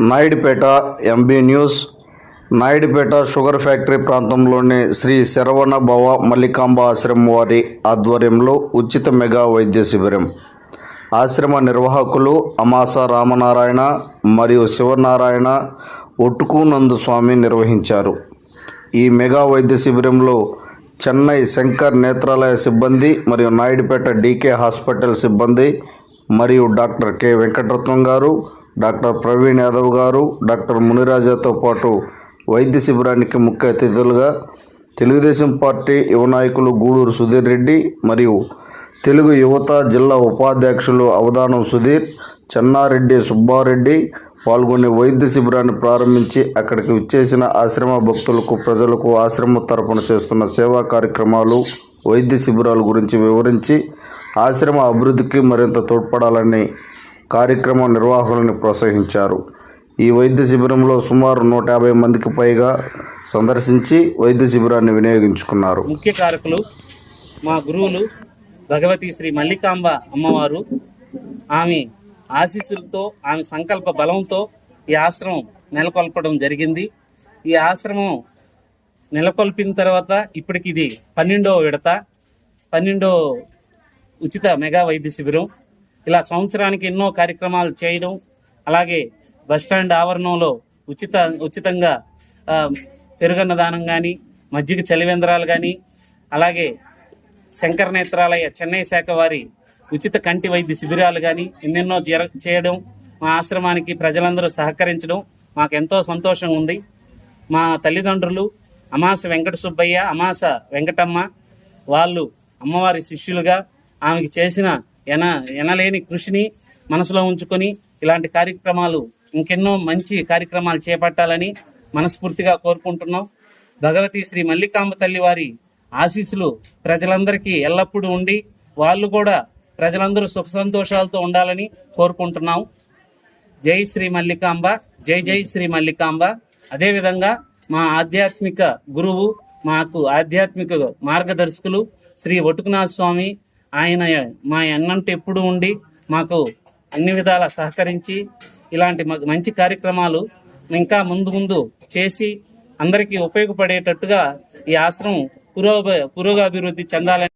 Naidupeta MB news. Naidupeta sugar factory ప్రాంతంలోని శ్రీ శరవణ భవ మల్లికాంబ ఆశ్రమం వారి ఆధ్వర్యంలో ఉచిత మెగా వైద్య శిబిరం. ఆశ్రమ నిర్వాహకులు అమాస రామనారాయణ మరియు శివనారాయణ ఒట్టుకునందు స్వామి నిర్వహించారు. ఈ మెగా వైద్య శిబిరంలో చెన్నై శంకర్ నేత్రాలయ సిబ్బంది మరియు నాయుడుపేట డీకే హాస్పిటల్ సిబ్బంది మరియు డాక్టర్ కె వెంకటరత్నం గారు డాక్టర్ ప్రవీణ్ యాదవ్ గారు డాక్టర్ మునిరాజాతో పాటు వైద్య శిబిరానికి ముఖ్య అతిథులుగా తెలుగుదేశం పార్టీ యువ నాయకులు గూడూరు సుధీర్ రెడ్డి మరియు తెలుగు యువత జిల్లా ఉపాధ్యక్షులు అవధానం సుధీర్ చెన్నారెడ్డి సుబ్బారెడ్డి పాల్గొనే వైద్య శిబిరాన్ని ప్రారంభించి అక్కడికి విచ్చేసిన ఆశ్రమ భక్తులకు ప్రజలకు ఆశ్రమం తరపున చేస్తున్న సేవా కార్యక్రమాలు వైద్య శిబిరాల గురించి వివరించి ఆశ్రమ అభివృద్ధికి మరింత తోడ్పడాలని కార్యక్రమ నిర్వాహకులను ప్రోత్సహించారు. ఈ వైద్య శిబిరంలో సుమారు నూట యాభై మందికి పైగా సందర్శించి వైద్య శిబిరాన్ని వినియోగించుకున్నారు. ముఖ్య కారకులు మా గురువులు భగవతి శ్రీ మల్లికాంబ అమ్మవారు ఆమె ఆశీస్సులతో ఆమె సంకల్ప బలంతో ఈ ఆశ్రమం నెలకొల్పడం జరిగింది. ఈ ఆశ్రమం నెలకొల్పిన తర్వాత ఇప్పటికి ఇది పన్నెండో విడత పన్నెండో ఉచిత మెగా వైద్య శిబిరం. ఇలా సంవత్సరానికి ఎన్నో కార్యక్రమాలు చేయడం అలాగే బస్టాండ్ ఆవరణంలో ఉచిత ఉచితంగా పెరుగన్న దానం కానీ మజ్జిగ చలివేంద్రాలు కానీ అలాగే శంకర నేత్రాలయ చెన్నై శాఖ వారి ఉచిత కంటి వైద్య శిబిరాలు కానీ ఎన్నెన్నో జర చేయడం మా ఆశ్రమానికి ప్రజలందరూ సహకరించడం మాకు ఎంతో సంతోషం ఉంది. మా తల్లిదండ్రులు అమాస వెంకట సుబ్బయ్య అమాస వెంకటమ్మ వాళ్ళు అమ్మవారి శిష్యులుగా ఆమెకి చేసిన ఎన ఎనలేని కృషిని మనసులో ఉంచుకొని ఇలాంటి కార్యక్రమాలు ఇంకెన్నో మంచి కార్యక్రమాలు చేపట్టాలని మనస్ఫూర్తిగా కోరుకుంటున్నాం. భగవతి శ్రీ మల్లికాంబ తల్లి వారి ఆశీస్సులు ప్రజలందరికీ ఎల్లప్పుడూ ఉండి వాళ్ళు కూడా ప్రజలందరూ సుఖ సంతోషాలతో ఉండాలని కోరుకుంటున్నాం. జై శ్రీ మల్లికాంబ జై జై శ్రీ మల్లికాంబ. అదేవిధంగా మా ఆధ్యాత్మిక గురువు మాకు ఆధ్యాత్మిక మార్గదర్శకులు శ్రీ ఒటుకునాథ స్వామి ఆయన మా అన్నంటే ఎప్పుడు ఉండి మాకు అన్ని విధాలా సహకరించి ఇలాంటి మంచి కార్యక్రమాలు ఇంకా ముందు ముందు చేసి అందరికీ ఉపయోగపడేటట్టుగా ఈ ఆశ్రమం పురోగ పురోగాభివృద్ధి చెందాలని